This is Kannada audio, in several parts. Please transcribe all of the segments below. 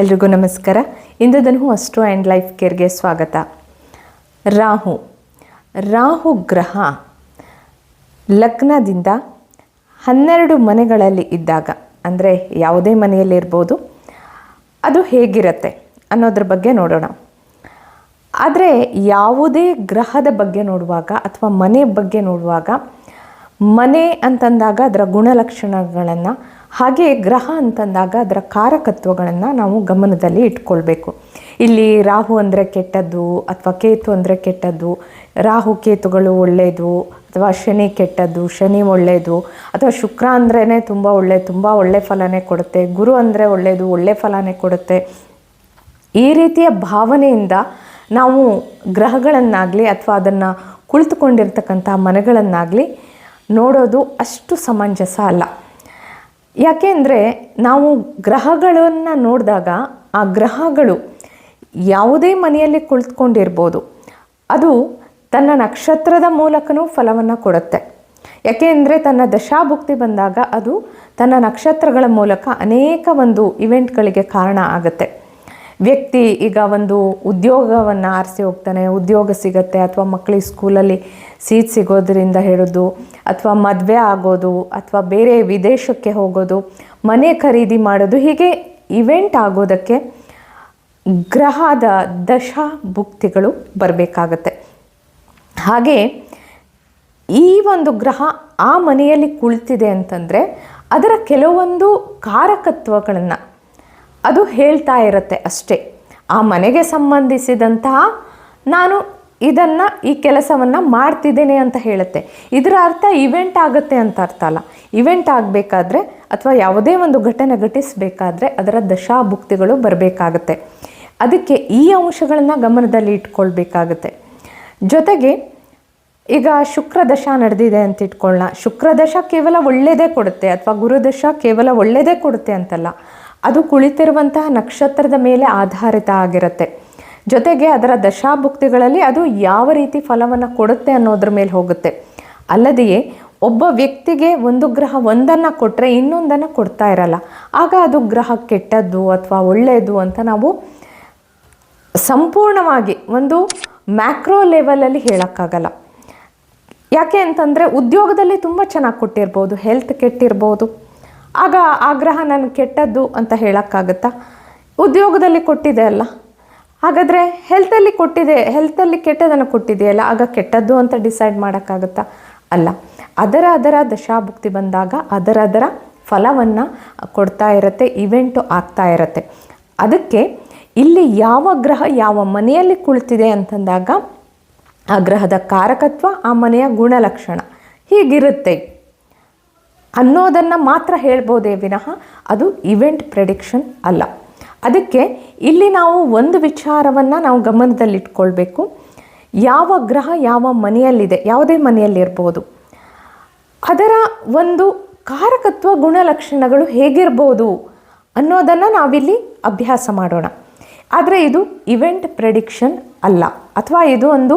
ಎಲ್ರಿಗೂ ನಮಸ್ಕಾರ. ಇಂದು ದನು ಅಸ್ಟ್ರೋ ಆ್ಯಂಡ್ ಲೈಫ್ ಕೇರ್ಗೆ ಸ್ವಾಗತ. ರಾಹು. ರಾಹು ಗ್ರಹ ಲಗ್ನದಿಂದ ಹನ್ನೆರಡು ಮನೆಗಳಲ್ಲಿ ಇದ್ದಾಗ, ಅಂದರೆ ಯಾವುದೇ ಮನೆಯಲ್ಲಿರ್ಬೋದು ಅದು ಹೇಗಿರುತ್ತೆ ಅನ್ನೋದ್ರ ಬಗ್ಗೆ ನೋಡೋಣ. ಆದರೆ ಯಾವುದೇ ಗ್ರಹದ ಬಗ್ಗೆ ನೋಡುವಾಗ ಅಥವಾ ಮನೆ ಬಗ್ಗೆ ನೋಡುವಾಗ, ಮನೆ ಅಂತಂದಾಗ ಅದರ ಗುಣಲಕ್ಷಣಗಳನ್ನು ಹಾಗೆ ಗ್ರಹ ಅಂತಂದಾಗ ಅದರ ಕಾರಕತ್ವಗಳನ್ನು ನಾವು ಗಮನದಲ್ಲಿ ಇಟ್ಕೊಳ್ಬೇಕು. ಇಲ್ಲಿ ರಾಹು ಅಂದರೆ ಕೆಟ್ಟದ್ದು ಅಥವಾ ಕೇತು ಅಂದರೆ ಕೆಟ್ಟದ್ದು, ರಾಹು ಕೇತುಗಳು ಒಳ್ಳೆಯದು ಅಥವಾ ಶನಿ ಕೆಟ್ಟದ್ದು, ಶನಿ ಒಳ್ಳೆಯದು ಅಥವಾ ಶುಕ್ರ ಅಂದ್ರೇ ತುಂಬ ಒಳ್ಳೆ ತುಂಬ ಒಳ್ಳೆ ಫಲನೇ ಕೊಡುತ್ತೆ, ಗುರು ಅಂದರೆ ಒಳ್ಳೆಯದು ಒಳ್ಳೆ ಫಲನೇ ಕೊಡುತ್ತೆ. ಈ ರೀತಿಯ ಭಾವನೆಯಿಂದ ನಾವು ಗ್ರಹಗಳನ್ನಾಗಲಿ ಅಥವಾ ಅದನ್ನು ಕುಳಿತುಕೊಂಡಿರ್ತಕ್ಕಂಥ ಮನೆಗಳನ್ನಾಗಲಿ ನೋಡೋದು ಅಷ್ಟು ಸಮಂಜಸ ಅಲ್ಲ. ಯಾಕೆ ಅಂದರೆ ನಾವು ಗ್ರಹಗಳನ್ನು ನೋಡಿದಾಗ ಆ ಗ್ರಹಗಳು ಯಾವುದೇ ಮನೆಯಲ್ಲಿ ಕುಳಿತುಕೊಂಡಿರ್ಬೋದು. ಅದು ತನ್ನ ನಕ್ಷತ್ರದ ಮೂಲಕನೂ ಫಲವನ್ನು ಕೊಡುತ್ತೆ. ಯಾಕೆ ಅಂದರೆ ತನ್ನ ದಶಾಭುಕ್ತಿ ಬಂದಾಗ ಅದು ತನ್ನ ನಕ್ಷತ್ರಗಳ ಮೂಲಕ ಅನೇಕ ಒಂದು ಇವೆಂಟ್ಗಳಿಗೆ ಕಾರಣ ಆಗುತ್ತೆ. ವ್ಯಕ್ತಿ ಈಗ ಒಂದು ಉದ್ಯೋಗವನ್ನು ಆರಿಸಿ ಹೋಗ್ತಾನೆ, ಉದ್ಯೋಗ ಸಿಗತ್ತೆ ಅಥವಾ ಮಕ್ಕಳಿಗೆ ಸ್ಕೂಲಲ್ಲಿ ಸೀಟ್ ಸಿಗೋದ್ರಿಂದ ಹಿಡಿದು ಅಥವಾ ಮದುವೆ ಆಗೋದು ಅಥವಾ ಬೇರೆ ವಿದೇಶಕ್ಕೆ ಹೋಗೋದು, ಮನೆ ಖರೀದಿ ಮಾಡೋದು ಹೀಗೆ ಇವೆಂಟ್ ಆಗೋದಕ್ಕೆ ಗ್ರಹದ ದಶಾ ಭುಕ್ತಿಗಳು ಬರಬೇಕಾಗತ್ತೆ. ಹಾಗೆ ಈ ಒಂದು ಗ್ರಹ ಆ ಮನೆಯಲ್ಲಿ ಕುಳಿತಿದೆ ಅಂತಂದರೆ ಅದರ ಕೆಲವೊಂದು ಕಾರಕತ್ವಗಳನ್ನು ಅದು ಹೇಳ್ತಾ ಇರುತ್ತೆ ಅಷ್ಟೇ. ಆ ಮನೆಗೆ ಸಂಬಂಧಿಸಿದಂತಹ ನಾನು ಇದನ್ನು, ಈ ಕೆಲಸವನ್ನು ಮಾಡ್ತಿದ್ದೇನೆ ಅಂತ ಹೇಳುತ್ತೆ. ಇದರ ಅರ್ಥ ಇವೆಂಟ್ ಆಗುತ್ತೆ ಅಂತ ಅರ್ಥ ಅಲ್ಲ. ಇವೆಂಟ್ ಆಗಬೇಕಾದ್ರೆ ಅಥವಾ ಯಾವುದೇ ಒಂದು ಘಟನೆ ಘಟಿಸಬೇಕಾದ್ರೆ ಅದರ ದಶಾಭುಕ್ತಿಗಳು ಬರಬೇಕಾಗತ್ತೆ. ಅದಕ್ಕೆ ಈ ಅಂಶಗಳನ್ನು ಗಮನದಲ್ಲಿ ಇಟ್ಕೊಳ್ಬೇಕಾಗತ್ತೆ. ಜೊತೆಗೆ ಈಗ ಶುಕ್ರದಶ ನಡೆದಿದೆ ಅಂತ ಇಟ್ಕೊಳ್ಳೋಣ ಶುಕ್ರದಶ ಕೇವಲ ಒಳ್ಳೆಯದೇ ಕೊಡುತ್ತೆ ಅಥವಾ ಗುರುದಶ ಕೇವಲ ಒಳ್ಳೆಯದೇ ಕೊಡುತ್ತೆ ಅಂತಲ್ಲ. ಅದು ಕುಳಿತಿರುವಂತಹ ನಕ್ಷತ್ರದ ಮೇಲೆ ಆಧಾರಿತ ಆಗಿರುತ್ತೆ. ಜೊತೆಗೆ ಅದರ ದಶಾಭುಕ್ತಿಗಳಲ್ಲಿ ಅದು ಯಾವ ರೀತಿ ಫಲವನ್ನು ಕೊಡುತ್ತೆ ಅನ್ನೋದ್ರ ಮೇಲೆ ಹೋಗುತ್ತೆ. ಅಲ್ಲದೆಯೇ, ಒಬ್ಬ ವ್ಯಕ್ತಿಗೆ ಒಂದು ಗ್ರಹ ಒಂದನ್ನು ಕೊಟ್ಟರೆ ಇನ್ನೊಂದನ್ನು ಕೊಡ್ತಾ ಇರಲ್ಲ. ಆಗ ಅದು ಗ್ರಹ ಕೆಟ್ಟದ್ದು ಅಥವಾ ಒಳ್ಳೆಯದು ಅಂತ ನಾವು ಸಂಪೂರ್ಣವಾಗಿ ಒಂದು ಮ್ಯಾಕ್ರೋ ಲೆವೆಲಲ್ಲಿ ಹೇಳೋಕ್ಕಾಗಲ್ಲ. ಯಾಕೆ ಅಂತಂದರೆ ಉದ್ಯೋಗದಲ್ಲಿ ತುಂಬ ಚೆನ್ನಾಗಿ ಕೊಟ್ಟಿರ್ಬೋದು ಹೆಲ್ತ್ ಕೆಟ್ಟಿರ್ಬೋದು. ಆಗ ಆಗ್ರಹ ಗ್ರಹ ನನಗೆ ಕೆಟ್ಟದ್ದು ಅಂತ ಹೇಳೋಕ್ಕಾಗತ್ತಾ? ಉದ್ಯೋಗದಲ್ಲಿ ಕೊಟ್ಟಿದೆ ಅಲ್ಲ. ಹಾಗಾದರೆ ಹೆಲ್ತಲ್ಲಿ ಕೊಟ್ಟಿದೆ ಹೆಲ್ತಲ್ಲಿ ಕೆಟ್ಟದನ್ನು ಕೊಟ್ಟಿದೆಯಲ್ಲ, ಆಗ ಕೆಟ್ಟದ್ದು ಅಂತ ಡಿಸೈಡ್ ಮಾಡೋಕ್ಕಾಗತ್ತಾ? ಅಲ್ಲ. ಅದರ ಅದರ ದಶಾಭುಕ್ತಿ ಬಂದಾಗ ಅದರ ಅದರ ಫಲವನ್ನು ಕೊಡ್ತಾ ಇರುತ್ತೆ ಇವೆಂಟು ಆಗ್ತಾ ಇರುತ್ತೆ. ಅದಕ್ಕೆ ಇಲ್ಲಿ ಯಾವ ಗ್ರಹ ಯಾವ ಮನೆಯಲ್ಲಿ ಕುಳಿತಿದೆ ಅಂತಂದಾಗ ಆ ಗ್ರಹದ ಕಾರಕತ್ವ, ಆ ಮನೆಯ ಗುಣಲಕ್ಷಣ ಹೀಗಿರುತ್ತೆ. ಅನ್ನೋದನ್ನು ಮಾತ್ರ ಹೇಳ್ಬೋದೇ ವಿನಃ ಅದು ಇವೆಂಟ್ ಪ್ರೆಡಿಕ್ಷನ್ ಅಲ್ಲ. ಅದಕ್ಕೆ ಇಲ್ಲಿ ನಾವು ಒಂದು ವಿಚಾರವನ್ನು ನಾವು ಗಮನದಲ್ಲಿಟ್ಕೊಳ್ಬೇಕು. ಯಾವ ಗ್ರಹ ಯಾವ ಮನೆಯಲ್ಲಿದೆ, ಯಾವುದೇ ಮನೆಯಲ್ಲಿರ್ಬೋದು ಅದರ ಒಂದು ಕಾರಕತ್ವ ಗುಣಲಕ್ಷಣಗಳು ಹೇಗಿರ್ಬೋದು ಅನ್ನೋದನ್ನು ನಾವಿಲ್ಲಿ ಅಭ್ಯಾಸ ಮಾಡೋಣ. ಆದರೆ ಇದು ಇವೆಂಟ್ ಪ್ರೆಡಿಕ್ಷನ್ ಅಲ್ಲ. ಅಥವಾ ಇದು ಒಂದು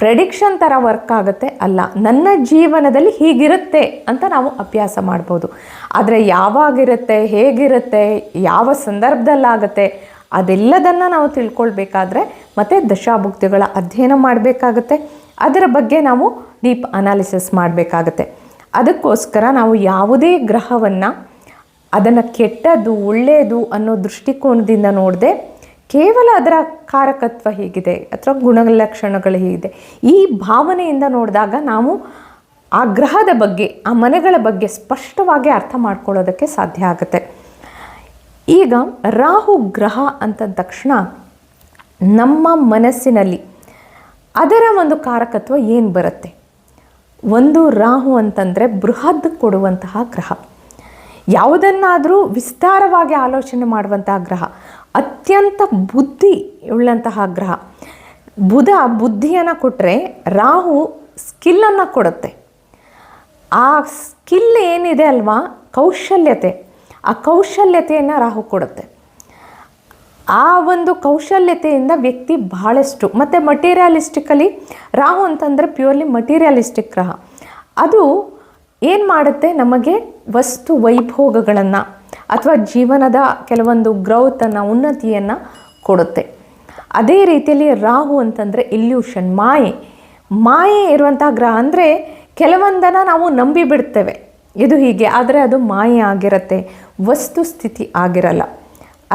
ಪ್ರೆಡಿಕ್ಷನ್ ಥರ ವರ್ಕ್ ಆಗುತ್ತೆ ಅಲ್ಲ. ನನ್ನ ಜೀವನದಲ್ಲಿ ಹೀಗಿರುತ್ತೆ ಅಂತ ನಾವು ಅಭ್ಯಾಸ ಮಾಡ್ಬೋದು. ಆದರೆ ಯಾವಾಗಿರುತ್ತೆ, ಹೇಗಿರುತ್ತೆ, ಯಾವ ಸಂದರ್ಭದಲ್ಲಾಗುತ್ತೆ, ಅದೆಲ್ಲದನ್ನು ನಾವು ತಿಳ್ಕೊಳ್ಬೇಕಾದ್ರೆ ಮತ್ತು ದಶಾಭುಕ್ತಿಗಳ ಅಧ್ಯಯನ ಮಾಡಬೇಕಾಗತ್ತೆ. ಅದರ ಬಗ್ಗೆ ನಾವು ಡೀಪ್ ಅನಾಲಿಸಿಸ್ ಮಾಡಬೇಕಾಗತ್ತೆ. ಅದಕ್ಕೋಸ್ಕರ ನಾವು ಯಾವುದೇ ಗ್ರಹವನ್ನು ಅದನ್ನು ಕೆಟ್ಟದ್ದು ಒಳ್ಳೆಯದು ಅನ್ನೋ ದೃಷ್ಟಿಕೋನದಿಂದ ನೋಡದೆ ಕೇವಲ ಅದರ ಕಾರಕತ್ವ ಹೇಗಿದೆ, ಅಥವಾ ಗುಣಲಕ್ಷಣಗಳು ಹೇಗಿದೆ. ಈ ಭಾವನೆಯಿಂದ ನೋಡಿದಾಗ ನಾವು ಆ ಗ್ರಹದ ಬಗ್ಗೆ, ಆ ಮನೆಗಳ ಬಗ್ಗೆ ಸ್ಪಷ್ಟವಾಗಿ ಅರ್ಥ ಮಾಡ್ಕೊಳ್ಳೋದಕ್ಕೆ ಸಾಧ್ಯ ಆಗುತ್ತೆ. ಈಗ ರಾಹು ಗ್ರಹ ಅಂತ ತಕ್ಷಣ ನಮ್ಮ ಮನಸ್ಸಿನಲ್ಲಿ ಅದರ ಒಂದು ಕಾರಕತ್ವ ಏನು ಬರುತ್ತೆ? ಒಂದು ರಾಹು ಅಂತಂದರೆ ಬೃಹದ್ ಕೊಡುವಂತಹ ಗ್ರಹ. ಯಾವುದನ್ನಾದರೂ ವಿಸ್ತಾರವಾಗಿ ಆಲೋಚನೆ ಮಾಡುವಂತಹ ಗ್ರಹ, ಅತ್ಯಂತ ಬುದ್ಧಿ ಉಳ್ಳಂತಹ ಗ್ರಹ. ಬುಧ ಬುದ್ಧಿಯನ್ನು ಕೊಟ್ಟರೆ ರಾಹು ಸ್ಕಿಲ್ಲನ್ನು ಕೊಡುತ್ತೆ. ಆ ಸ್ಕಿಲ್ ಏನಿದೆ ಅಲ್ವಾ? ಕೌಶಲ್ಯತೆ. ಆ ಕೌಶಲ್ಯತೆಯನ್ನು ರಾಹು ಕೊಡುತ್ತೆ. ಆ ಒಂದು ಕೌಶಲ್ಯತೆಯಿಂದ ವ್ಯಕ್ತಿ ಬಹಳಷ್ಟು, ಮತ್ತು ಮಟೀರಿಯಲಿಸ್ಟಿಕಲಿ ರಾಹು ಅಂತಂದರೆ ಪ್ಯೂರ್ಲಿ ಮಟೀರಿಯಲಿಸ್ಟಿಕ್ ಗ್ರಹ. ಅದು ಏನು ಮಾಡುತ್ತೆ? ನಮಗೆ ವಸ್ತು ವೈಭೋಗಗಳನ್ನು ಅಥವಾ ಜೀವನದ ಕೆಲವೊಂದು ಗ್ರೌತನ್ನು ಉನ್ನತಿಯನ್ನು ಕೊಡುತ್ತೆ. ಅದೇ ರೀತಿಯಲ್ಲಿ ರಾಹು ಅಂತಂದರೆ ಇಲ್ಯೂಷನ್ ಮಾಯೆ. ಮಾಯೆ ಇರುವಂಥ ಗ್ರಹ ಅಂದರೆ ಕೆಲವೊಂದನ್ನು ನಾವು ನಂಬಿ ಬಿಡ್ತೇವೆ. ಇದು ಹೀಗೆ, ಆದರೆ ಅದು ಮಾಯೆ ಆಗಿರುತ್ತೆ, ವಸ್ತು ಸ್ಥಿತಿ ಆಗಿರಲ್ಲ.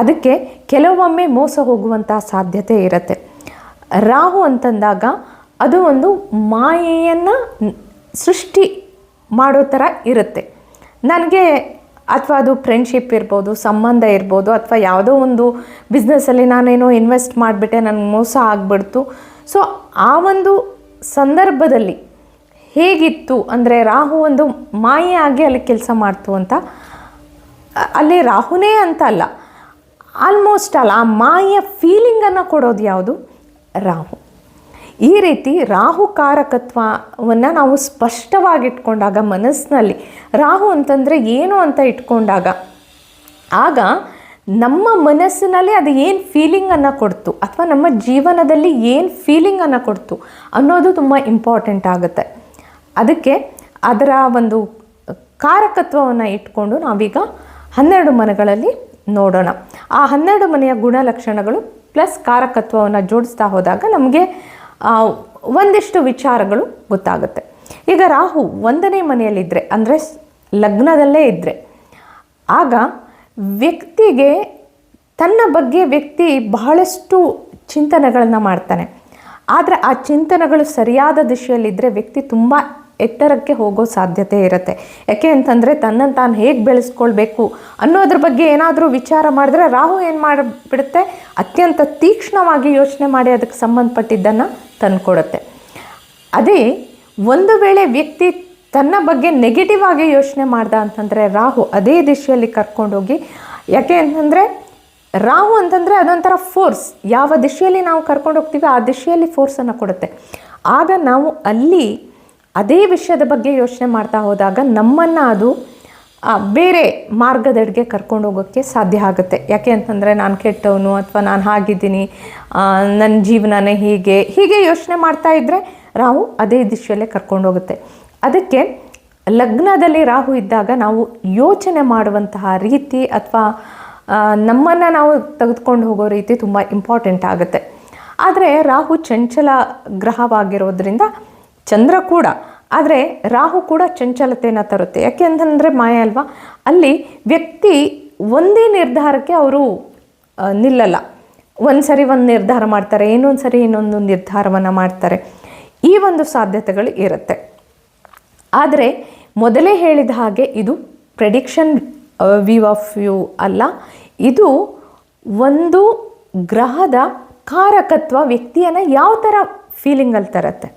ಅದಕ್ಕೆ ಕೆಲವೊಮ್ಮೆ ಮೋಸ ಹೋಗುವಂಥ ಸಾಧ್ಯತೆ ಇರುತ್ತೆ. ರಾಹು ಅಂತಂದಾಗ ಅದು ಒಂದು ಮಾಯೆಯನ್ನು ಸೃಷ್ಟಿ ಮಾಡೋ ಥರ ಇರುತ್ತೆ. ನನಗೆ ಅಥವಾ ಅದು ಫ್ರೆಂಡ್ಶಿಪ್ ಇರ್ಬೋದು, ಸಂಬಂಧ ಇರ್ಬೋದು, ಅಥವಾ ಯಾವುದೋ ಒಂದು ಬಿಸ್ನೆಸ್ಸಲ್ಲಿ ನಾನೇನೋ ಇನ್ವೆಸ್ಟ್ ಮಾಡಿಬಿಟ್ಟೆ, ನನಗೆ ಮೋಸ ಆಗಿಬಿಡ್ತು. ಸೊ ಆ ಒಂದು ಸಂದರ್ಭದಲ್ಲಿ ಹೇಗಿತ್ತು ಅಂದರೆ ರಾಹು ಒಂದು ಮಾಯೆ ಆಗಿ ಅಲ್ಲಿ ಕೆಲಸ ಮಾಡ್ತು ಅಂತ? ಅಲ್ಲಿ ರಾಹುನೇ ಅಂತ ಅಲ್ಲ. ಆಲ್ಮೋಸ್ಟ್ ಅಲ್ಲ, ಆ ಮಾಯ ಫೀಲಿಂಗನ್ನು ಕೊಡೋದು ಯಾವುದು? ರಾಹು. ಈ ರೀತಿ ರಾಹು ಕಾರಕತ್ವವನ್ನು ನಾವು ಸ್ಪಷ್ಟವಾಗಿ ಇಟ್ಕೊಂಡಾಗ ಮನಸ್ಸಿನಲ್ಲಿ, ರಾಹು ಅಂತಂದರೆ ಏನು ಅಂತ ಇಟ್ಕೊಂಡಾಗ, ಆಗ ನಮ್ಮ ಮನಸ್ಸಿನಲ್ಲಿ ಅದು ಏನು ಫೀಲಿಂಗನ್ನು ಕೊಡ್ತು, ಅಥವಾ ನಮ್ಮ ಜೀವನದಲ್ಲಿ ಏನು ಫೀಲಿಂಗನ್ನು ಕೊಡ್ತು ಅನ್ನೋದು ತುಂಬ ಇಂಪಾರ್ಟೆಂಟ್ ಆಗುತ್ತೆ. ಅದಕ್ಕೆ ಅದರ ಒಂದು ಕಾರಕತ್ವವನ್ನು ಇಟ್ಕೊಂಡು ನಾವೀಗ ಹನ್ನೆರಡು ಮನೆಗಳಲ್ಲಿ ನೋಡೋಣ. ಆ ಹನ್ನೆರಡು ಮನೆಯ ಗುಣಲಕ್ಷಣಗಳು ಪ್ಲಸ್ ಕಾರಕತ್ವವನ್ನು ಜೋಡಿಸ್ತಾ ಹೋದಾಗ ನಮಗೆ ಒಂದಿಷ್ಟು ವಿಚಾರಗಳು ಗೊತ್ತಾಗುತ್ತೆ. ಈಗ ರಾಹು ಒಂದನೇ ಮನೆಯಲ್ಲಿದ್ದರೆ ಅಂದರೆ ಲಗ್ನದಲ್ಲೇ ಇದ್ದರೆ ಆಗ ವ್ಯಕ್ತಿಗೆ ತನ್ನ ಬಗ್ಗೆ ವ್ಯಕ್ತಿ ಬಹಳಷ್ಟು ಚಿಂತನೆಗಳನ್ನು ಮಾಡ್ತಾನೆ. ಆದರೆ ಆ ಚಿಂತನೆಗಳು ಸರಿಯಾದ ದಿಶೆಯಲ್ಲಿದ್ದರೆ ವ್ಯಕ್ತಿ ತುಂಬ ಎತ್ತರಕ್ಕೆ ಹೋಗೋ ಸಾಧ್ಯತೆ ಇರುತ್ತೆ. ಯಾಕೆ ಅಂತಂದರೆ ತನ್ನನ್ನು ತಾನು ಹೇಗೆ ಬೆಳೆಸ್ಕೊಳ್ಬೇಕು ಅನ್ನೋದ್ರ ಬಗ್ಗೆ ಏನಾದರೂ ವಿಚಾರ ಮಾಡಿದ್ರೆ ರಾಹು ಏನು ಮಾಡಿಬಿಡುತ್ತೆ? ಅತ್ಯಂತ ತೀಕ್ಷ್ಣವಾಗಿ ಯೋಚನೆ ಮಾಡಿ ಅದಕ್ಕೆ ಸಂಬಂಧಪಟ್ಟಿದ್ದನ್ನು ತಂದುಕೊಡುತ್ತೆ. ಅದೇ ಒಂದು ವೇಳೆ ವ್ಯಕ್ತಿ ತನ್ನ ಬಗ್ಗೆ ನೆಗೆಟಿವ್ ಆಗಿ ಯೋಚನೆ ಮಾಡ್ದ ಅಂತಂದರೆ ರಾಹು ಅದೇ ದಿಶೆಯಲ್ಲಿ ಕರ್ಕೊಂಡೋಗಿ, ಯಾಕೆ ಅಂತಂದರೆ ರಾಹು ಅಂತಂದರೆ ಅದೊಂಥರ ಫೋರ್ಸ್ ಯಾವ ದಿಶೆಯಲ್ಲಿ ನಾವು ಕರ್ಕೊಂಡು ಹೋಗ್ತೀವಿ ಆ ದಿಶೆಯಲ್ಲಿ ಫೋರ್ಸನ್ನು ಕೊಡುತ್ತೆ. ಆಗ ನಾವು ಅಲ್ಲಿ ಅದೇ ವಿಷಯದ ಬಗ್ಗೆ ಯೋಚನೆ ಮಾಡ್ತಾ ಹೋದಾಗ ನಮ್ಮನ್ನು ಅದು ಬೇರೆ ಮಾರ್ಗದಡೆಗೆ ಕರ್ಕೊಂಡು ಹೋಗೋಕ್ಕೆ ಸಾಧ್ಯ ಆಗುತ್ತೆ. ಯಾಕೆ ಅಂತಂದರೆ ನಾನು ಕೆಟ್ಟವನು ಅಥವಾ ನಾನು ಹಾಗಿದ್ದೀನಿ ನನ್ನ ಜೀವನನೇ ಹೀಗೆ ಹೀಗೆ ಯೋಚನೆ ಮಾಡ್ತಾ ಇದ್ದರೆ ರಾಹು ಅದೇ ದಿಶೆಯಲ್ಲೇ ಕರ್ಕೊಂಡು ಹೋಗುತ್ತೆ. ಅದಕ್ಕೆ ಲಗ್ನದಲ್ಲಿ ರಾಹು ಇದ್ದಾಗ ನಾವು ಯೋಚನೆ ಮಾಡುವಂತಹ ರೀತಿ ಅಥವಾ ನಮ್ಮನ್ನು ನಾವು ತೆಗೆದುಕೊಂಡು ಹೋಗೋ ರೀತಿ ತುಂಬ ಇಂಪಾರ್ಟೆಂಟ್ ಆಗುತ್ತೆ. ಆದರೆ ರಾಹು ಚಂಚಲ ಗ್ರಹವಾಗಿರೋದ್ರಿಂದ ಚಂದ್ರ ಕೂಡ, ಆದರೆ ರಾಹು ಕೂಡ ಚಂಚಲತೆಯನ್ನು ತರುತ್ತೆ. ಯಾಕೆ ಅಂತಂದರೆ ಮಾಯ ಅಲ್ವಾ? ಅಲ್ಲಿ ವ್ಯಕ್ತಿ ಒಂದೇ ನಿರ್ಧಾರಕ್ಕೆ ಅವರು ನಿಲ್ಲಲ್ಲ. ಒಂದು ಸರಿ ಒಂದು ನಿರ್ಧಾರ ಮಾಡ್ತಾರೆ ಇನ್ನೊಂದು ಸರಿ ಇನ್ನೊಂದು ನಿರ್ಧಾರವನ್ನು ಮಾಡ್ತಾರೆ. ಈ ಒಂದು ಸಾಧ್ಯತೆಗಳು ಇರುತ್ತೆ. ಆದರೆ ಮೊದಲೇ ಹೇಳಿದ ಹಾಗೆ ಇದು ಪ್ರೆಡಿಕ್ಷನ್ ವ್ಯೂ ಆಫ್ ವ್ಯೂ ಅಲ್ಲ. ಇದು ಒಂದು ಗ್ರಹದ ಕಾರಕತ್ವ ವ್ಯಕ್ತಿಯನ್ನು ಯಾವ ಥರ ಫೀಲಿಂಗಲ್ಲಿ ತರುತ್ತೆ.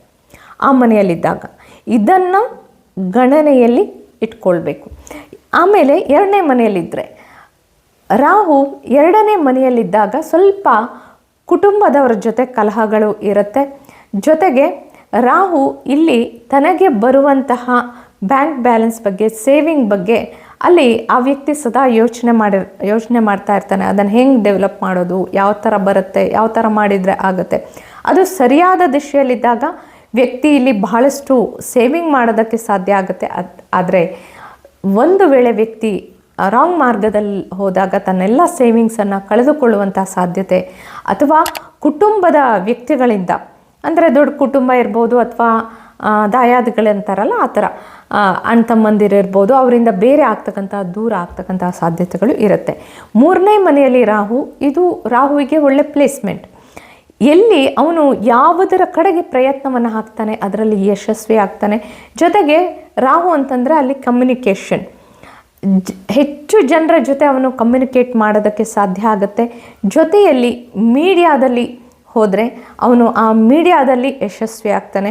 ಆ ಮನೆಯಲ್ಲಿದ್ದಾಗ. ಇದನ್ನು ಗಣನೆಯಲ್ಲಿ ಇಟ್ಕೊಳ್ಬೇಕು. ಆಮೇಲೆ ಎರಡನೇ ಮನೆಯಲ್ಲಿದ್ದರೆ ರಾಹು ಎರಡನೇ ಮನೆಯಲ್ಲಿದ್ದಾಗ ಸ್ವಲ್ಪ ಕುಟುಂಬದವರ ಜೊತೆ ಕಲಹಗಳು ಇರುತ್ತೆ. ಜೊತೆಗೆ ರಾಹು ಇಲ್ಲಿ ತನಗೆ ಬರುವಂತಹ ಬ್ಯಾಂಕ್ ಬ್ಯಾಲೆನ್ಸ್ ಬಗ್ಗೆ, ಸೇವಿಂಗ್ ಬಗ್ಗೆ ಅಲ್ಲಿ ಆ ವ್ಯಕ್ತಿ ಸದಾ ಯೋಚನೆ ಮಾಡಿ, ಯೋಚನೆ ಮಾಡ್ತಾ ಇರ್ತಾನೆ. ಅದನ್ನು ಹೆಂಗೆ ಡೆವಲಪ್ ಮಾಡೋದು, ಯಾವ ಥರ ಬರುತ್ತೆ, ಯಾವ ಥರ ಮಾಡಿದರೆ ಆಗುತ್ತೆ. ಅದು ಸರಿಯಾದ ದಿಶೆಯಲ್ಲಿದ್ದಾಗ ವ್ಯಕ್ತಿ ಇಲ್ಲಿ ಬಹಳಷ್ಟು ಸೇವಿಂಗ್ ಮಾಡೋದಕ್ಕೆ ಸಾಧ್ಯ ಆಗುತ್ತೆ. ಆದರೆ ಒಂದು ವೇಳೆ ವ್ಯಕ್ತಿ ರಾಂಗ್ ಮಾರ್ಗದಲ್ಲಿ ಹೋದಾಗ ತನ್ನೆಲ್ಲ ಸೇವಿಂಗ್ಸನ್ನು ಕಳೆದುಕೊಳ್ಳುವಂಥ ಸಾಧ್ಯತೆ ಅಥವಾ ಕುಟುಂಬದ ವ್ಯಕ್ತಿಗಳಿಂದ, ಅಂದರೆ ದೊಡ್ಡ ಕುಟುಂಬ ಇರ್ಬೋದು ಅಥವಾ ದಾಯಾದಿಗಳಂತಾರಲ್ಲ ಆ ಥರ ಅಣ್ಣ ತಮ್ಮಂದಿರಿರ್ಬೋದು ಅವರಿಂದ ಬೇರೆ ಆಗ್ತಕ್ಕಂಥ ದೂರ ಆಗ್ತಕ್ಕಂಥ ಸಾಧ್ಯತೆಗಳು ಇರುತ್ತೆ. ಮೂರನೇ ಮನೆಯಲ್ಲಿ ರಾಹು, ಇದು ರಾಹುವಿಗೆ ಒಳ್ಳೆ ಪ್ಲೇಸ್ಮೆಂಟ್ ಎಲ್ಲಿ ಅವನು ಯಾವುದರ ಕಡೆಗೆ ಪ್ರಯತ್ನವನ್ನು ಹಾಕ್ತಾನೆ, ಅದರಲ್ಲಿ ಯಶಸ್ವಿ ಆಗ್ತಾನೆ. ಜೊತೆಗೆ ರಾಹು ಅಂತಂದರೆ ಅಲ್ಲಿ ಕಮ್ಯುನಿಕೇಷನ್ ಹೆಚ್ಚು ಜನರ ಜೊತೆ ಅವನು ಕಮ್ಯುನಿಕೇಟ್ ಮಾಡೋದಕ್ಕೆ ಸಾಧ್ಯ ಆಗುತ್ತೆ. ಜೊತೆಯಲ್ಲಿ ಮೀಡಿಯಾದಲ್ಲಿ ಹೋದರೆ ಅವನು ಆ ಮೀಡಿಯಾದಲ್ಲಿ ಯಶಸ್ವಿ ಆಗ್ತಾನೆ.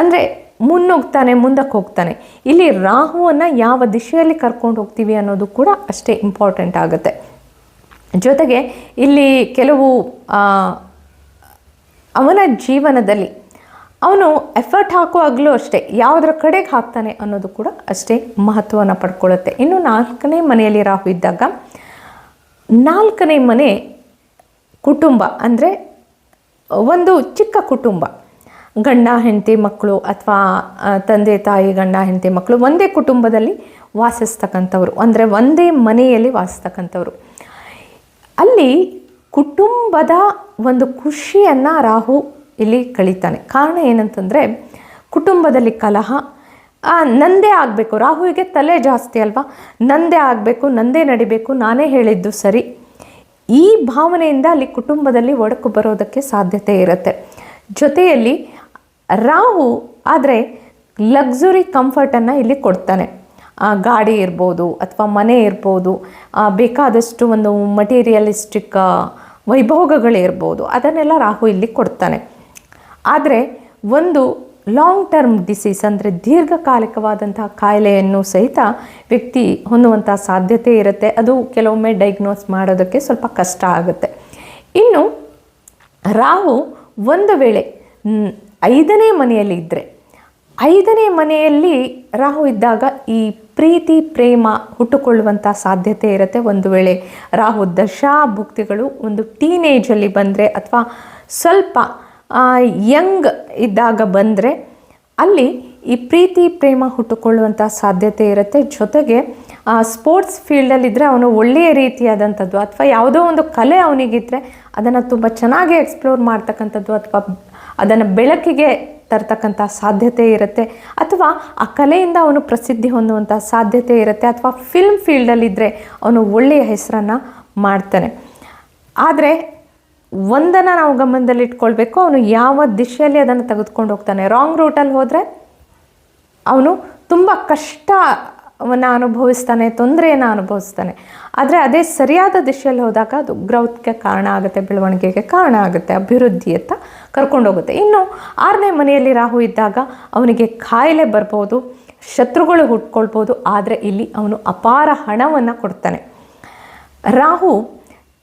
ಅಂದರೆ ಮುನ್ನುಗ್ತಾನೆ, ಮುಂದಕ್ಕೆ ಹೋಗ್ತಾನೆ. ಇಲ್ಲಿ ರಾಹುವನ್ನು ಯಾವ ದಿಶೆಯಲ್ಲಿ ಕರ್ಕೊಂಡು ಹೋಗ್ತೀವಿ ಅನ್ನೋದು ಕೂಡ ಅಷ್ಟೇ ಇಂಪಾರ್ಟೆಂಟ್ ಆಗುತ್ತೆ. ಜೊತೆಗೆ ಇಲ್ಲಿ ಕೆಲವು ಅವನ ಜೀವನದಲ್ಲಿ. ಅವನು ಎಫರ್ಟ್ ಹಾಕುವಾಗಲೂ ಅಷ್ಟೇ, ಯಾವುದರ ಕಡೆಗೆ ಹಾಕ್ತಾನೆ ಅನ್ನೋದು ಕೂಡ ಅಷ್ಟೇ ಮಹತ್ವವನ್ನು ಪಡ್ಕೊಳ್ಳುತ್ತೆ. ಇನ್ನು ನಾಲ್ಕನೇ ಮನೆಯಲ್ಲಿ ರಾಹು ಇದ್ದಾಗ, ನಾಲ್ಕನೇ ಮನೆ ಕುಟುಂಬ ಅಂದರೆ ಒಂದು ಚಿಕ್ಕ ಕುಟುಂಬ. ಗಂಡ, ಹೆಂಡತಿ ಮಕ್ಕಳು ಅಥವಾ ತಂದೆ, ತಾಯಿ, ಗಂಡ, ಹೆಂಡತಿ ಮಕ್ಕಳು ಒಂದೇ ಕುಟುಂಬದಲ್ಲಿ ವಾಸಿಸ್ತಕ್ಕಂಥವ್ರು. ಅಂದರೆ ಒಂದೇ ಮನೆಯಲ್ಲಿ ವಾಸಿಸ್ತಕ್ಕಂಥವ್ರು. ಅಲ್ಲಿ ಕುಟುಂಬದ ಒಂದು ಖುಷಿಯನ್ನು ರಾಹು ಇಲ್ಲಿ ಕಳೀತಾನೆ. ಕಾರಣ ಏನಂತಂದರೆ, ಕುಟುಂಬದಲ್ಲಿ ಕಲಹ ನಂದೇ ಆಗಬೇಕು. ರಾಹುವಿಗೆ ತಲೆ ಜಾಸ್ತಿ ಅಲ್ವಾ? ನಂದೇ ಆಗಬೇಕು, ನಂದೇ ನಡಿಬೇಕು, ನಾನೇ ಹೇಳಿದ್ದು ಸರಿ. ಈ ಭಾವನೆಯಿಂದ ಅಲ್ಲಿ ಕುಟುಂಬದಲ್ಲಿ ಒಡಕು ಬರೋದಕ್ಕೆ ಸಾಧ್ಯತೆ ಇರುತ್ತೆ. ಜೊತೆಯಲ್ಲಿ ರಾಹು ಆದರೆ ಲಕ್ಸುರಿ ಕಂಫರ್ಟನ್ನು ಇಲ್ಲಿ ಕೊಡ್ತಾನೆ. ಗಾಡಿ ಇರ್ಬೋದು ಅಥವಾ ಮನೆ ಇರ್ಬೋದು. ಬೇಕಾದಷ್ಟು ಒಂದು ಮಟೀರಿಯಲಿಸ್ಟಿಕ್ ವೈಭೋಗಗಳಿರ್ಬೋದು. ಅದನ್ನೆಲ್ಲ ರಾಹು ಇಲ್ಲಿ ಕೊಡ್ತಾನೆ. ಆದರೆ ಒಂದು ಲಾಂಗ್ ಟರ್ಮ್ ಡಿಸೀಸ್ ಅಂದರೆ ದೀರ್ಘಕಾಲಿಕವಾದಂತಹ ಕಾಯಿಲೆಯನ್ನು ಸಹಿತ ವ್ಯಕ್ತಿ ಹೊಂದುವಂಥ ಸಾಧ್ಯತೆ ಇರುತ್ತೆ. ಅದು ಕೆಲವೊಮ್ಮೆ ಡೈಗ್ನೋಸ್ ಮಾಡೋದಕ್ಕೆ ಸ್ವಲ್ಪ ಕಷ್ಟ ಆಗುತ್ತೆ. ಇನ್ನು ರಾಹು ಒಂದು ವೇಳೆ ಐದನೇ ಮನೆಯಲ್ಲಿ ಇದ್ದರೆ ಐದನೇ ಮನೆಯಲ್ಲಿ ರಾಹು ಇದ್ದಾಗ ಈ ಪ್ರೀತಿ, ಪ್ರೇಮ ಹುಟ್ಟುಕೊಳ್ಳುವಂಥ ಸಾಧ್ಯತೆ ಇರುತ್ತೆ ಒಂದು ವೇಳೆ. ರಾಹು ದಶಾ ಭುಕ್ತಿಗಳು ಒಂದು ಟೀನೇಜಲ್ಲಿ ಬಂದರೆ ಅಥವಾ ಸ್ವಲ್ಪ ಯಂಗ್ ಇದ್ದಾಗ ಬಂದರೆ ಅಲ್ಲಿ ಈ ಪ್ರೀತಿ, ಪ್ರೇಮ ಹುಟ್ಟುಕೊಳ್ಳುವಂಥ ಸಾಧ್ಯತೆ ಇರುತ್ತೆ. ಜೊತೆಗೆ ಸ್ಪೋರ್ಟ್ಸ್ ಫೀಲ್ಡಲ್ಲಿದ್ದರೆ ಅವನು ಒಳ್ಳೆಯ ರೀತಿಯಾದಂಥದ್ದು ಅಥವಾ ಯಾವುದೋ ಒಂದು ಕಲೆ ಅವನಿಗಿದ್ದರೆ ಅದನ್ನು ತುಂಬ ಚೆನ್ನಾಗಿ ಎಕ್ಸ್ಪ್ಲೋರ್ ಮಾಡ್ತಕ್ಕಂಥದ್ದು ಅಥವಾ ಅದನ್ನು ಬೆಳಕಿಗೆ ತರ್ತಕ್ಕಂಥ ಸಾಧ್ಯತೆ ಇರುತ್ತೆ. ಅಥವಾ ಆ ಕಲೆಯಿಂದ ಅವನು ಪ್ರಸಿದ್ಧಿ ಹೊಂದುವಂಥ ಸಾಧ್ಯತೆ ಇರುತ್ತೆ. ಅಥವಾ ಫಿಲ್ಮ್ ಫೀಲ್ಡಲ್ಲಿದ್ದರೆ ಅವನು ಒಳ್ಳೆಯ ಹೆಸರನ್ನು ಮಾಡ್ತಾನೆ. ಆದರೆ ಒಂದನ್ನು ನಾವು ಗಮನದಲ್ಲಿ ಇಟ್ಕೊಳ್ಬೇಕು, ಅವನು ಯಾವ ದಿಶೆಯಲ್ಲಿ ಅದನ್ನು ತೆಗೆದುಕೊಂಡು ಹೋಗ್ತಾನೆ. ರಾಂಗ್ ರೂಟಲ್ಲಿ ಹೋದರೆ ಅವನು ತುಂಬ ಕಷ್ಟವನ್ನು ಅನುಭವಿಸ್ತಾನೆ, ತೊಂದರೆಯನ್ನು ಅನುಭವಿಸ್ತಾನೆ. ಆದರೆ ಅದೇ ಸರಿಯಾದ ದಿಶೆಯಲ್ಲಿ ಹೋದಾಗ ಅದು ಗ್ರೌತ್ಗೆ ಕಾರಣ ಆಗುತ್ತೆ, ಬೆಳವಣಿಗೆಗೆ ಕಾರಣ ಆಗುತ್ತೆ, ಅಭಿವೃದ್ಧಿಯತ್ತ ಕರ್ಕೊಂಡೋಗುತ್ತೆ. ಇನ್ನು ಆರನೇ ಮನೆಯಲ್ಲಿ ರಾಹು ಇದ್ದಾಗ ಅವನಿಗೆ ಕಾಯಿಲೆ ಬರ್ಬೋದು, ಶತ್ರುಗಳು ಹುಟ್ಕೊಳ್ಬೋದು, ಆದರೆ ಇಲ್ಲಿ ಅವನು ಅಪಾರ ಹಣವನ್ನು ಕೊಡ್ತಾನೆ. ರಾಹು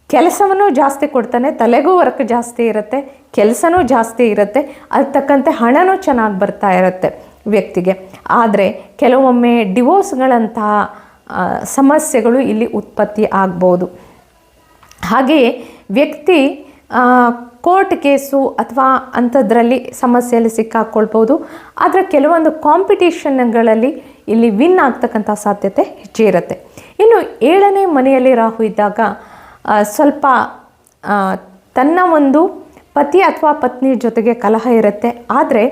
ಕೆಲಸವನ್ನು ಜಾಸ್ತಿ ಕೊಡ್ತಾನೆ, ತಲೆಗೂ ವರ್ಕ್ ಜಾಸ್ತಿ ಇರುತ್ತೆ, ಕೆಲಸನೂ ಜಾಸ್ತಿ ಇರುತ್ತೆ ಅದು ತಕ್ಕಂತೆ ಹಣನೂ ಚೆನ್ನಾಗಿ ಬರ್ತಾ ಇರುತ್ತೆ ವ್ಯಕ್ತಿಗೆ. ಆದರೆ ಕೆಲವೊಮ್ಮೆ ಡಿವೋರ್ಸ್ಗಳಂತಹ ಸಮಸ್ಯೆಗಳು ಇಲ್ಲಿ ಉತ್ಪತ್ತಿ ಆಗ್ಬೋದು. ಹಾಗೆಯೇ ವ್ಯಕ್ತಿ ಕೋರ್ಟ್ ಕೇಸು ಅಥವಾ ಅಂಥದ್ರಲ್ಲಿ ಸಮಸ್ಯೆಯಲ್ಲಿ ಸಿಕ್ಕಾಕ್ಕೊಳ್ಬೋದು ಆದರೆ ಕೆಲವೊಂದು ಕಾಂಪಿಟೇಷನ್ಗಳಲ್ಲಿ ಇಲ್ಲಿ ವಿನ್ ಆಗ್ತಕ್ಕಂಥ ಸಾಧ್ಯತೆ ಹೆಚ್ಚಿರುತ್ತೆ ಇನ್ನು ಏಳನೇ ಮನೆಯಲ್ಲಿ ರಾಹು ಇದ್ದಾಗ ಸ್ವಲ್ಪ ತನ್ನ ಒಂದು ಪತಿ ಅಥವಾ ಪತ್ನಿ ಜೊತೆಗೆ ಕಲಹ ಇರುತ್ತೆ. ಆದರೆ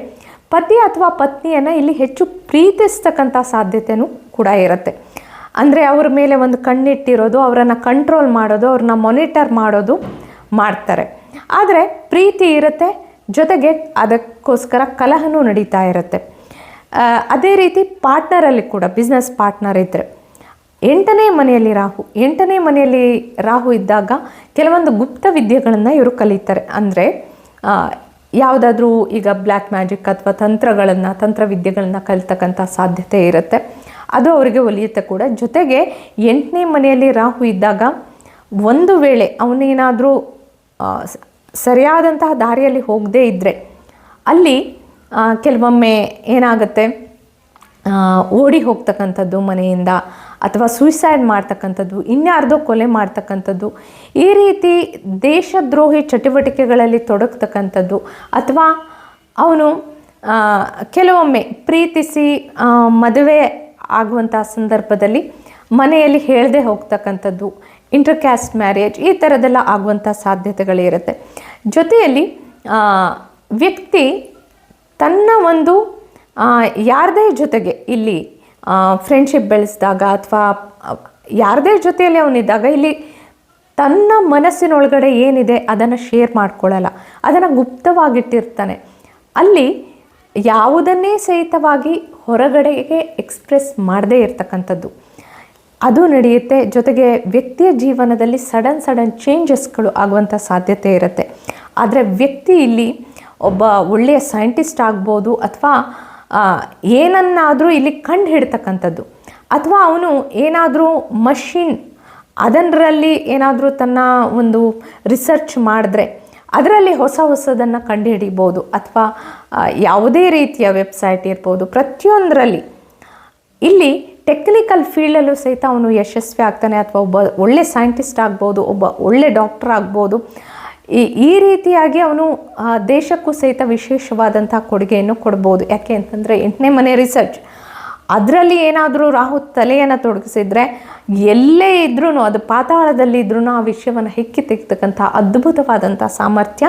ಪತಿ ಅಥವಾ ಪತ್ನಿಯನ್ನು ಇಲ್ಲಿ ಹೆಚ್ಚು ಪ್ರೀತಿಸ್ತಕ್ಕಂಥ ಸಾಧ್ಯತೆಯೂ ಕೂಡ ಇರುತ್ತೆ. ಅಂದರೆ ಅವ್ರ ಮೇಲೆ ಒಂದು ಕಣ್ಣಿಟ್ಟಿರೋದು, ಅವರನ್ನು ಕಂಟ್ರೋಲ್ ಮಾಡೋದು, ಅವ್ರನ್ನ ಮೊನಿಟರ್ ಮಾಡೋದು ಮಾಡ್ತಾರೆ. ಆದರೆ ಪ್ರೀತಿ ಇರುತ್ತೆ, ಜೊತೆಗೆ ಅದಕ್ಕೋಸ್ಕರ ಕಲಹನೂ ನಡೀತಾ ಇರುತ್ತೆ. ಅದೇ ರೀತಿ ಪಾರ್ಟ್ನರಲ್ಲಿ ಕೂಡ ಬಿಸ್ನೆಸ್ ಪಾರ್ಟ್ನರ್ ಇದ್ದರೆ ಎಂಟನೇ ಮನೆಯಲ್ಲಿ ರಾಹು, ಎಂಟನೇ ಮನೆಯಲ್ಲಿ ರಾಹು ಇದ್ದಾಗ ಕೆಲವೊಂದು ಗುಪ್ತ ವಿದ್ಯೆಗಳನ್ನು ಇವರು ಕಲಿತಾರೆ. ಅಂದರೆ ಯಾವುದಾದ್ರೂ ಈಗ ಬ್ಲ್ಯಾಕ್ ಮ್ಯಾಜಿಕ್ ಅಥವಾ ತಂತ್ರಗಳನ್ನು, ತಂತ್ರವಿದ್ಯೆಗಳನ್ನು ಕಲಿತಕ್ಕಂಥ ಸಾಧ್ಯತೆ ಇರುತ್ತೆ. ಅದು ಅವರಿಗೆ ಒಲಿಯುತ್ತೆ ಕೂಡ. ಜೊತೆಗೆ ಎಂಟನೇ ಮನೆಯಲ್ಲಿ ರಾಹು ಇದ್ದಾಗ ಒಂದು ವೇಳೆ ಅವನೇನಾದರೂ ಸರಿಯಾದಂತಹ ದಾರಿಯಲ್ಲಿ ಹೋಗದೇ ಇದ್ದರೆ ಅಲ್ಲಿ ಕೆಲವೊಮ್ಮೆ ಏನಾಗುತ್ತೆ ಓಡಿ ಹೋಗ್ತಕ್ಕಂಥದ್ದು ಮನೆಯಿಂದ ಅಥವಾ ಸೂಸೈಡ್ ಮಾಡ್ತಕ್ಕಂಥದ್ದು, ಇನ್ಯಾರ್ದೋ ಕೊಲೆ ಮಾಡ್ತಕ್ಕಂಥದ್ದು, ಈ ರೀತಿ ದೇಶದ್ರೋಹಿ ಚಟುವಟಿಕೆಗಳಲ್ಲಿ ತೊಡಗ್ತಕ್ಕಂಥದ್ದು ಅಥವಾ ಅವನು ಕೆಲವೊಮ್ಮೆ ಪ್ರೀತಿಸಿ ಮದುವೆ ಆಗುವಂಥ ಸಂದರ್ಭದಲ್ಲಿ ಮನೆಯಲ್ಲಿ ಹೇಳದೆ ಹೋಗ್ತಕ್ಕಂಥದ್ದು ಇಂಟರ್ ಕ್ಯಾಸ್ಟ್ ಮ್ಯಾರೇಜ್ ಈ ಥರದೆಲ್ಲ ಆಗುವಂಥ ಸಾಧ್ಯತೆಗಳಿರುತ್ತೆ ಜೊತೆಯಲ್ಲಿ ವ್ಯಕ್ತಿ ತನ್ನ ಒಂದು ಯಾರದೇ ಜೊತೆಗೆ ಇಲ್ಲಿ ಫ್ರೆಂಡ್ಶಿಪ್ ಬೆಳೆಸಿದಾಗ ಅಥವಾ, ಯಾರದೇ ಜೊತೆಯಲ್ಲಿ ಅವನಿದ್ದಾಗ ಇಲ್ಲಿ ತನ್ನ ಮನಸ್ಸಿನೊಳಗಡೆ ಏನಿದೆ ಅದನ್ನು ಶೇರ್ ಮಾಡ್ಕೊಳ್ಳಲ್ಲ. ಅದನ್ನು ಗುಪ್ತವಾಗಿಟ್ಟಿರ್ತಾನೆ. ಅಲ್ಲಿ ಯಾವುದನ್ನೇ ಸಹಿತವಾಗಿ ಹೊರಗಡೆಗೆ ಎಕ್ಸ್ಪ್ರೆಸ್ ಮಾಡದೇ ಇರತಕ್ಕಂಥದ್ದು. ಅದು ನಡೆಯುತ್ತೆ. ಜೊತೆಗೆ ವ್ಯಕ್ತಿಯ ಜೀವನದಲ್ಲಿ ಸಡನ್ ಸಡನ್ ಚೇಂಜಸ್ಗಳು ಆಗುವಂಥ ಸಾಧ್ಯತೆ ಇರುತ್ತೆ. ಆದರೆ ವ್ಯಕ್ತಿ ಇಲ್ಲಿ ಒಬ್ಬ ಒಳ್ಳೆಯ ಸೈಂಟಿಸ್ಟ್ ಆಗ್ಬೋದು ಅಥವಾ ಏನನ್ನಾದರೂ ಇಲ್ಲಿ ಕಂಡು ಹಿಡ್ತಕ್ಕಂಥದ್ದು. ಅಥವಾ ಅವನು ಏನಾದರೂ ಮಷಿನ್ ಅದನ್ನರಲ್ಲಿ ಏನಾದರೂ ತನ್ನ ಒಂದು ರಿಸರ್ಚ್ ಮಾಡಿದ್ರೆ ಅದರಲ್ಲಿ ಹೊಸ ಹೊಸದನ್ನು ಕಂಡುಹಿಡಿಬೋದು ಅಥವಾ ಯಾವುದೇ ರೀತಿಯ ವೆಬ್ಸೈಟ್ ಇರ್ಬೋದು, ಪ್ರತಿಯೊಂದರಲ್ಲಿ. ಇಲ್ಲಿ ಟೆಕ್ನಿಕಲ್ ಫೀಲ್ಡಲ್ಲೂ ಸಹಿತ ಅವನು ಯಶಸ್ವಿ ಆಗ್ತಾನೆ ಅಥವಾ ಒಬ್ಬ ಒಳ್ಳೆ ಸೈಂಟಿಸ್ಟ್ ಆಗ್ಬೋದು, ಒಬ್ಬ ಒಳ್ಳೆ ಡಾಕ್ಟರ್ ಆಗ್ಬೋದು. ಈ ಈ ರೀತಿಯಾಗಿ ಅವನು ದೇಶಕ್ಕೂ ಸಹಿತ ವಿಶೇಷವಾದಂಥ ಕೊಡುಗೆಯನ್ನು ಕೊಡ್ಬೋದು. ಯಾಕೆ ಅಂತಂದರೆ, ಎಂಟನೇ ಮನೆ ರಿಸರ್ಚ್. ಅದರಲ್ಲಿ ಏನಾದರೂ ರಾಹು ತಲೆಯನ್ನು ತೊಡಗಿಸಿದ್ರೆ ಎಲ್ಲೇ ಇದ್ರೂ ಅದು ಪಾತಾಳದಲ್ಲಿ ಇದ್ರೂ ಆ ವಿಷಯವನ್ನು ಹೆಕ್ಕಿ ತೆಗ್ತಕ್ಕಂಥ ಅದ್ಭುತವಾದಂಥ ಸಾಮರ್ಥ್ಯ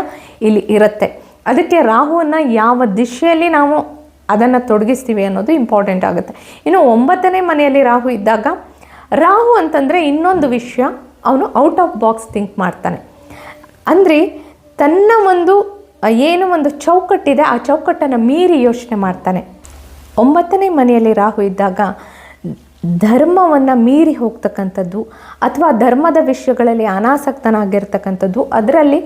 ಇಲ್ಲಿ ಇರುತ್ತೆ. ಅದಕ್ಕೆ ರಾಹುವನ್ನು ಯಾವ ದಿಶೆಯಲ್ಲಿ ನಾವು ಅದನ್ನು ತೊಡಗಿಸ್ತೀವಿ ಅನ್ನೋದು ಇಂಪಾರ್ಟೆಂಟ್ ಆಗುತ್ತೆ. ಇನ್ನು ಒಂಬತ್ತನೇ ಮನೆಯಲ್ಲಿ ರಾಹು ಇದ್ದಾಗ, ರಾಹು ಅಂತಂದರೆ ಇನ್ನೊಂದು ವಿಷಯ, ಅವನು ಔಟ್ ಆಫ್ ಬಾಕ್ಸ್ ಥಿಂಕ್ ಮಾಡ್ತಾನೆ. ಅಂದರೆ ತನ್ನ ಒಂದು, ಏನು ಒಂದು ಚೌಕಟ್ಟಿದೆ, ಆ ಚೌಕಟ್ಟನ್ನು ಮೀರಿ ಯೋಚನೆ ಮಾಡ್ತಾನೆ. ಒಂಬತ್ತನೇ ಮನೆಯಲ್ಲಿ ರಾಹು ಇದ್ದಾಗ ಧರ್ಮವನ್ನು ಮೀರಿ ಹೋಗ್ತಕ್ಕಂಥದ್ದು ಅಥವಾ ಧರ್ಮದ ವಿಷಯಗಳಲ್ಲಿ ಅನಾಸಕ್ತನಾಗಿರ್ತಕ್ಕಂಥದ್ದು, ಅದರಲ್ಲಿ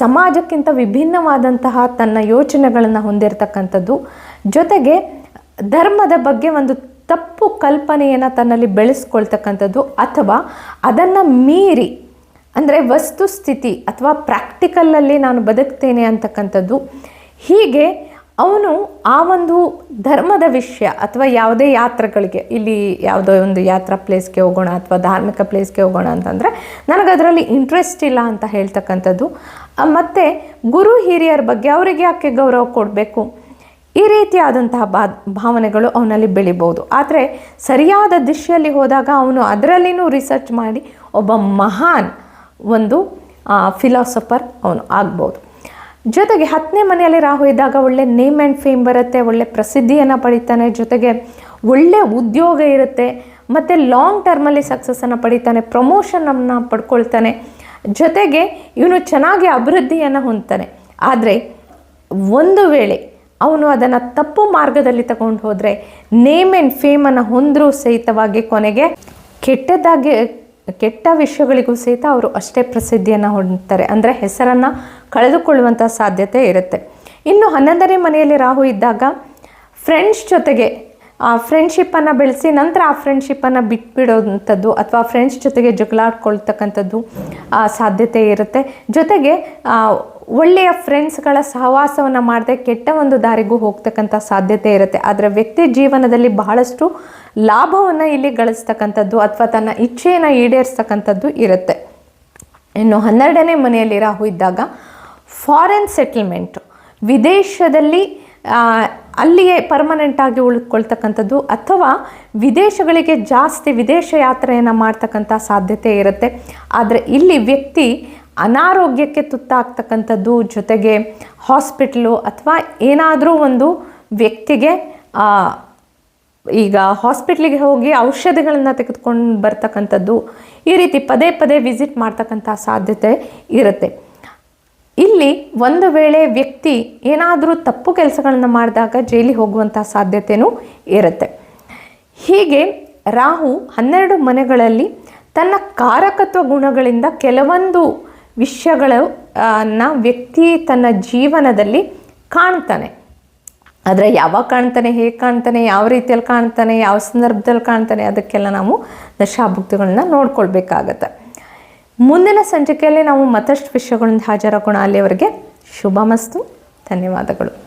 ಸಮಾಜಕ್ಕಿಂತ ವಿಭಿನ್ನವಾದಂತಹ ತನ್ನ ಯೋಚನೆಗಳನ್ನು ಹೊಂದಿರತಕ್ಕಂಥದ್ದು. ಜೊತೆಗೆ ಧರ್ಮದ ಬಗ್ಗೆ ಒಂದು ತಪ್ಪು ಕಲ್ಪನೆಯನ್ನು ತನ್ನಲ್ಲಿ ಬೆಳೆಸ್ಕೊಳ್ತಕ್ಕಂಥದ್ದು ಅಥವಾ ಅದನ್ನು ಮೀರಿ, ಅಂದರೆ ವಸ್ತುಸ್ಥಿತಿ ಅಥವಾ ಪ್ರಾಕ್ಟಿಕಲಲ್ಲಿ ನಾನು ಬದುಕ್ತೇನೆ ಅಂತಕ್ಕಂಥದ್ದು. ಹೀಗೆ ಅವನು ಆ ಒಂದು ಧರ್ಮದ ವಿಷಯ ಅಥವಾ ಯಾವುದೇ ಯಾತ್ರೆಗಳಿಗೆ, ಇಲ್ಲಿ ಯಾವುದೋ ಒಂದು ಯಾತ್ರಾ ಪ್ಲೇಸ್ಗೆ ಹೋಗೋಣ ಅಥವಾ ಧಾರ್ಮಿಕ ಪ್ಲೇಸ್ಗೆ ಹೋಗೋಣ ಅಂತಂದರೆ ನನಗೆ ಅದರಲ್ಲಿ ಇಂಟ್ರೆಸ್ಟ್ ಇಲ್ಲ ಅಂತ ಹೇಳ್ತಕ್ಕಂಥದ್ದು. ಮತ್ತು ಗುರು ಹಿರಿಯರ ಬಗ್ಗೆ ಅವರಿಗೆ ಯಾಕೆ ಗೌರವ ಕೊಡಬೇಕು? ಈ ರೀತಿಯಾದಂತಹ ಬಾ, ಭಾವನೆಗಳು ಅವನಲ್ಲಿ ಬೆಳಿಬೋದು. ಆದರೆ ಸರಿಯಾದ ದಿಶೆಯಲ್ಲಿ ಹೋದಾಗ ಅವನು ಅದರಲ್ಲಿನೂ ರಿಸರ್ಚ್ ಮಾಡಿ ಒಬ್ಬ ಮಹಾನ್ ಒಂದು ಫಿಲಾಸಫರ್ ಅವನು ಆಗ್ಬೋದು. ಜೊತೆಗೆ ಹತ್ತನೇ ಮನೆಯಲ್ಲಿ ರಾಹು ಇದ್ದಾಗ ಒಳ್ಳೆ ನೇಮ್ ಆ್ಯಂಡ್ ಫೇಮ್ ಬರುತ್ತೆ, ಒಳ್ಳೆ ಪ್ರಸಿದ್ಧಿಯನ್ನು ಪಡಿತಾನೆ, ಜೊತೆಗೆ ಒಳ್ಳೆ ಉದ್ಯೋಗ ಇರುತ್ತೆ, ಮತ್ತು ಲಾಂಗ್ ಟರ್ಮಲ್ಲಿ ಸಕ್ಸಸ್ಸನ್ನು ಪಡಿತಾನೆ ಪ್ರಮೋಷನನ್ನು ಪಡ್ಕೊಳ್ತಾನೆ, ಜೊತೆಗೆ ಇವನು ಚೆನ್ನಾಗಿ ಅಭಿವೃದ್ಧಿಯನ್ನು ಹೊಂದ್ತಾನೆ. ಆದರೆ ಒಂದು ವೇಳೆ ಅವನು ಅದನ್ನು ತಪ್ಪು ಮಾರ್ಗದಲ್ಲಿ ತಗೊಂಡು ಹೋದರೆ ನೇಮ್ ಆ್ಯಂಡ್ ಫೇಮನ್ನು ಹೊಂದರೂ ಸಹಿತವಾಗಿ ಕೊನೆಗೆ ಕೆಟ್ಟದಾಗಿ, ಕೆಟ್ಟ ವಿಷಯಗಳಿಗೂ ಸಹಿತ ಅವರು ಅಷ್ಟೇ ಪ್ರಸಿದ್ಧಿಯನ್ನು ಹೊಂದ್ತಾರೆ. ಅಂದರೆ ಹೆಸರನ್ನು ಕಳೆದುಕೊಳ್ಳುವಂಥ ಸಾಧ್ಯತೆ ಇರುತ್ತೆ. ಇನ್ನು ಹನ್ನೊಂದನೇ ಮನೆಯಲ್ಲಿ ರಾಹು ಇದ್ದಾಗ ಫ್ರೆಂಡ್ಸ್ ಜೊತೆಗೆ ಆ ಫ್ರೆಂಡ್ಶಿಪ್ಪನ್ನು ಬೆಳೆಸಿ ನಂತರ ಆ ಫ್ರೆಂಡ್ಶಿಪ್ಪನ್ನು ಬಿಟ್ಬಿಡೋವಂಥದ್ದು ಅಥವಾ ಫ್ರೆಂಡ್ಸ್ ಜೊತೆಗೆ ಜಗಳಾಡ್ಕೊಳ್ತಕ್ಕಂಥದ್ದು ಆ, ಸಾಧ್ಯತೆ ಇರುತ್ತೆ. ಜೊತೆಗೆ ಒಳ್ಳೆಯ ಫ್ರೆಂಡ್ಸ್ಗಳ ಸಹವಾಸವನ್ನು ಮಾಡದೆ ಕೆಟ್ಟ ಒಂದು ದಾರಿಗೂ ಹೋಗ್ತಕ್ಕಂಥ ಸಾಧ್ಯತೆ ಇರುತ್ತೆ. ಆದರೆ ವ್ಯಕ್ತಿ ಜೀವನದಲ್ಲಿ ಬಹಳಷ್ಟು ಲಾಭವನ್ನು ಇಲ್ಲಿ ಗಳಿಸ್ತಕ್ಕಂಥದ್ದು ಅಥವಾ ತನ್ನ ಇಚ್ಛೆಯನ್ನು ಈಡೇರಿಸ್ತಕ್ಕಂಥದ್ದು ಇರುತ್ತೆ. ಇನ್ನು ಹನ್ನೆರಡನೇ ಮನೆಯಲ್ಲಿ ರಾಹು ಇದ್ದಾಗ ಫಾರೆನ್ ಸೆಟಲ್ಮೆಂಟು ವಿದೇಶದಲ್ಲಿ ಅಲ್ಲಿಯೇ ಪರ್ಮನೆಂಟ್ ಆಗಿ ಉಳ್ಕೊಳ್ತಕ್ಕಂಥದ್ದು ಅಥವಾ ವಿದೇಶಗಳಿಗೆ ಜಾಸ್ತಿ ವಿದೇಶ ಯಾತ್ರೆಯನ್ನು ಮಾಡ್ತಕ್ಕಂಥ ಸಾಧ್ಯತೆ ಇರುತ್ತೆ. ಆದರೆ ಇಲ್ಲಿ ವ್ಯಕ್ತಿ ಅನಾರೋಗ್ಯಕ್ಕೆ ತುತ್ತಾಗ್ತಕ್ಕಂಥದ್ದು ಜೊತೆಗೆ ಹಾಸ್ಪಿಟ್ಲು ಅಥವಾ ಏನಾದರೂ ಒಂದು ವ್ಯಕ್ತಿಗೆ ಈಗ ಹಾಸ್ಪಿಟ್ಲಿಗೆ ಹೋಗಿ ಔಷಧಿಗಳನ್ನು ತೆಗೆದುಕೊಂಡು ಬರ್ತಕ್ಕಂಥದ್ದು ಈ ರೀತಿ ಪದೇ ಪದೇ ವಿಸಿಟ್ ಮಾಡ್ತಕ್ಕಂಥ ಸಾಧ್ಯತೆ ಇರುತ್ತೆ. ಇಲ್ಲಿ ಒಂದು ವೇಳೆ ವ್ಯಕ್ತಿ ಏನಾದರೂ ತಪ್ಪು ಕೆಲಸಗಳನ್ನು ಮಾಡಿದಾಗ ಜೈಲಿಗೆ ಹೋಗುವಂಥ ಸಾಧ್ಯತೆಯೂ ಇರುತ್ತೆ. ಹೀಗೆ ರಾಹು ಹನ್ನೆರಡು ಮನೆಗಳಲ್ಲಿ ತನ್ನ ಕಾರಕತ್ವ ಗುಣಗಳಿಂದ ಕೆಲವೊಂದು ವಿಷಯಗಳನ್ನ ವ್ಯಕ್ತಿ ತನ್ನ ಜೀವನದಲ್ಲಿ ಕಾಣ್ತಾನೆ. ಆದರೆ ಯಾವಾಗ ಕಾಣ್ತಾನೆ, ಹೇಗೆ ಕಾಣ್ತಾನೆ, ಯಾವ ರೀತಿಯಲ್ಲಿ ಕಾಣ್ತಾನೆ, ಯಾವ ಸಂದರ್ಭದಲ್ಲಿ ಕಾಣ್ತಾನೆ ಅದಕ್ಕೆಲ್ಲ ನಾವು ದಶಾಭುಕ್ತಿಗಳನ್ನ ನೋಡ್ಕೊಳ್ಬೇಕಾಗತ್ತೆ. ಮುಂದಿನ ಸಂಚಿಕೆಯಲ್ಲಿ ನಾವು ಮತ್ತಷ್ಟು ವಿಷಯಗಳಿಂದ ಹಾಜರಾಗೋಣ. ಅಲ್ಲಿಯವರೆಗೆ ಶುಭ ಮಸ್ತು ಧನ್ಯವಾದಗಳು.